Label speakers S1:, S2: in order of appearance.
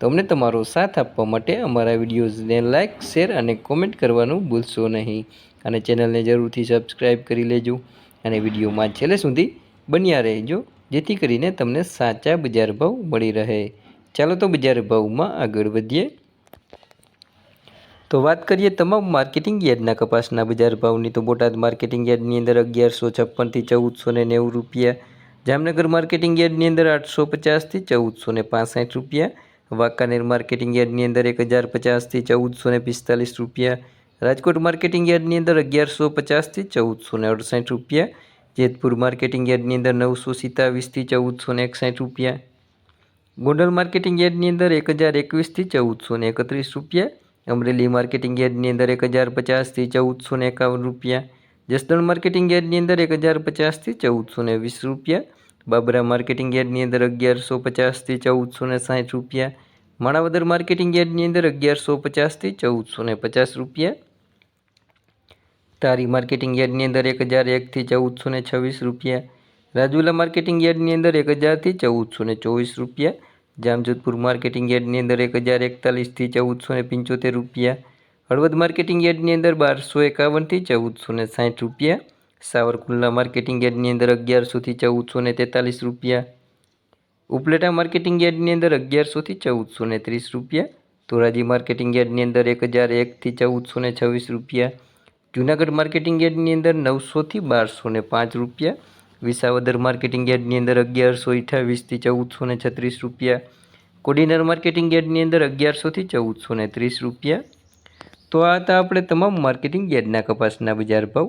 S1: તો અમને તમારો સાથ આપવા માટે અમારા વિડીયોઝને લાઇક શેર અને કોમેન્ટ કરવાનું ભૂલશો નહીં. અને ચેનલને જરૂરથી સબસ્ક્રાઈબ કરી લેજો અને વિડીયોમાં છેલ્લે સુધી બન્યા રહેજો, જેથી કરીને તમને સાચા બજાર ભાવ મળી રહે. ચાલો તો બજાર ભાવમાં આગળ વધીએ. તો વાત કરીએ તમામ માર્કેટિંગ યાર્ડના કપાસના બજાર ભાવની. તો બોટાદ માર્કેટિંગ યાર્ડની અંદર અગિયારસો છપ્પનથી ચૌદસો ને નેવું રૂપિયા. જામનગર માર્કેટિંગ યાર્ડની અંદર આઠસો પચાસથી ચૌદસો ને રૂપિયા. વાંકાનેર માર્કેટિંગ યાર્ડની અંદર એક હજાર પચાસથી ચૌદસો ને પિસ્તાલીસ રૂપિયા, રાજકોટ માર્કેટિંગ યાર્ડની અંદર અગિયારસો પચાસથી ચૌદસો ને અડસઠ રૂપિયા, જેતપુર માર્કેટિંગ યાર્ડની અંદર નવસો સિત્તાવીસથી ચૌદસો ને એકસઠ રૂપિયા, ગોંડલ માર્કેટિંગ યાર્ડની અંદર એક હજાર એકવીસથી ચૌદસો ને એકત્રીસ રૂપિયા, અમરેલી માર્કેટિંગ યાર્ડની અંદર એક હજાર પચાસથી ચૌદસો ને એકાવન રૂપિયા, જસદણ માર્કેટિંગ યાર્ડની અંદર એક હજાર પચાસથી ચૌદસો ને વીસ રૂપિયા બાબરા માર્કેટિંગ યાર્ડની અંદર અગિયારસો પચાસથી ચૌદસો ને સાઠ રૂપિયા. માણાવદર માર્કેટિંગ યાર્ડની અંદર અગિયારસો પચાસથી ચૌદસો ને પચાસ રૂપિયા. તારી માર્કેટિંગ યાર્ડની અંદર એક હજાર એકથી ચૌદસો ને છવ્વીસ રૂપિયા. રાજુલા માર્કેટિંગ યાર્ડની અંદર એક હજારથી ચૌદસો ને ચોવીસ રૂપિયા. જામજોધપુર માર્કેટિંગ યાર્ડની અંદર એક હજાર એકતાલીસથી ચૌદસો ને પંચોતેર રૂપિયા. હળવદ માર્કેટિંગ યાર્ડની અંદર બારસો એકાવનથી ચૌદસો ને સાઠ રૂપિયા. સાવરકુંડલા માર્કેટિંગ યાર્ડની અંદર અગિયારસોથી ચૌદસો ને તેતાલીસ રૂપિયા. ઉપલેટા માર્કેટિંગ યાર્ડની અંદર અગિયારસોથી ચૌદસો ને ત્રીસ રૂપિયા. ધોરાજી માર્કેટિંગ યાર્ડની અંદર એક હજાર એકથી ચૌદસો ને છવ્વીસ રૂપિયા. જૂનાગઢ માર્કેટિંગ યાર્ડની અંદર નવસોથી બારસો ને પાંચ રૂપિયા. વિસાવદર માર્કેટિંગ યાર્ડની અંદર અગિયારસો અઠ્યાવીસથી ચૌદસો ને છત્રીસ રૂપિયા. કોડિનર માર્કેટિંગ યાર્ડની અંદર અગિયારસોથી ચૌદસો ને ત્રીસ રૂપિયા. તો આ હતા આપણે તમામ માર્કેટિંગ યાર્ડના કપાસના બજાર ભાવ.